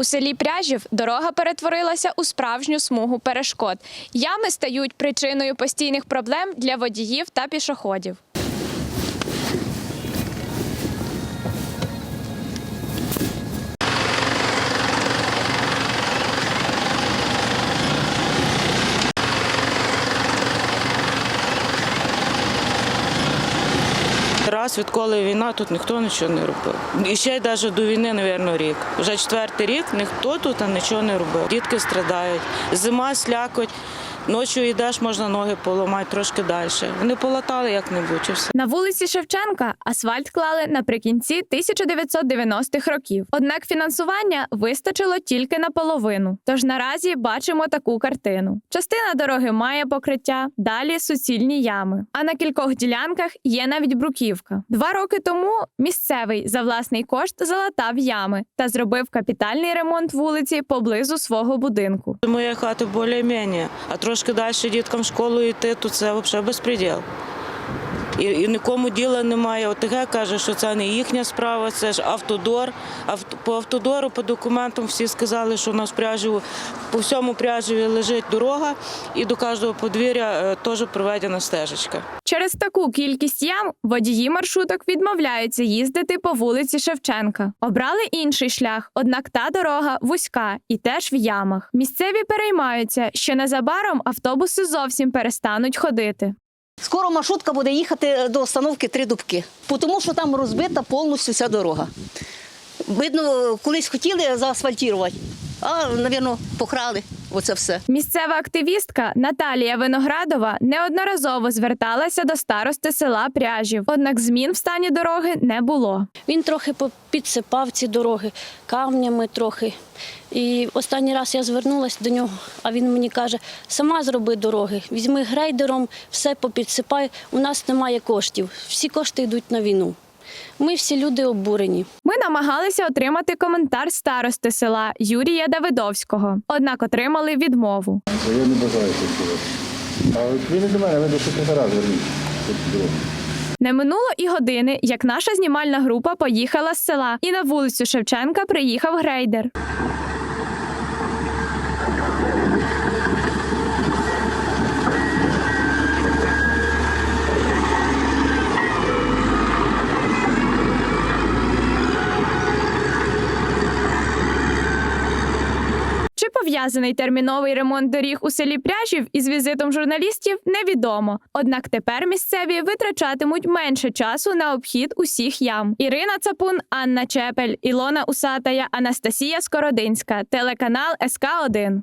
У селі Пряжів дорога перетворилася у справжню смугу перешкод. Ями стають причиною постійних проблем для водіїв та пішоходів. Раз відколи війна, тут ніхто нічого не робив. І ще навіть до війни, мабуть, рік. Вже четвертий рік ніхто тут нічого не робив. Дітки страдають. Зима слякоть, ночі йдеш, можна ноги поламати трошки далі. Вони полатали як-небудь. і все. На вулиці Шевченка асфальт клали наприкінці 1990-х років. Однак фінансування вистачило тільки наполовину. Тож наразі бачимо таку картину: частина дороги має покриття, далі суцільні ями. А на кількох ділянках є навіть бруківка. Два роки тому місцевий за власний кошт залатав ями та зробив капітальний ремонт вулиці поблизу свого будинку. До моєї хати більш-менш, а трошки далі діткам в школу йти, то це взагалі безпреділ. І, і нікому діла немає. ОТГ каже, що це не їхня справа, це ж автодор. Авто, по автодору, по документам всі сказали, що у нас в по всьому пряжеві лежить дорога, і до кожного подвір'я е, теж проведена стежечка. Через таку кількість ям водії маршруток відмовляються їздити по вулиці Шевченка. Обрали інший шлях, однак та дорога вузька і теж в ямах. Місцеві переймаються, що незабаром автобуси зовсім перестануть ходити. Скоро маршрутка буде їхати до остановки Три Дубки, тому що там розбита повністю вся дорога. Видно, колись хотіли заасфальтувати, а, мабуть, покрали оце все. Місцева активістка Наталія Виноградова неодноразово зверталася до старости села Пряжів, однак змін в стані дороги не було. Він трохи підсипав ці дороги камнями трохи. І останній раз я звернулася до нього, а він мені каже: сама зроби дороги, візьми грейдером, все попідсипай. У нас немає коштів. Всі кошти йдуть на війну. Ми всі люди обурені. Ми намагалися отримати коментар старости села Юрія Давидовського, однак отримали відмову. Я не бажаю працювати. А ви не до мене, ви до секретаря зверніть. Не минуло і години, як наша знімальна група поїхала з села, і на вулицю Шевченка приїхав грейдер. Пов'язаний терміновий ремонт доріг у селі Пряжів із візитом журналістів, невідомо. Однак тепер місцеві витрачатимуть менше часу на обхід усіх ям. Ірина Цапун, Анна Чепель, Ілона Усатая, Анастасія Скородинська, телеканал СК 1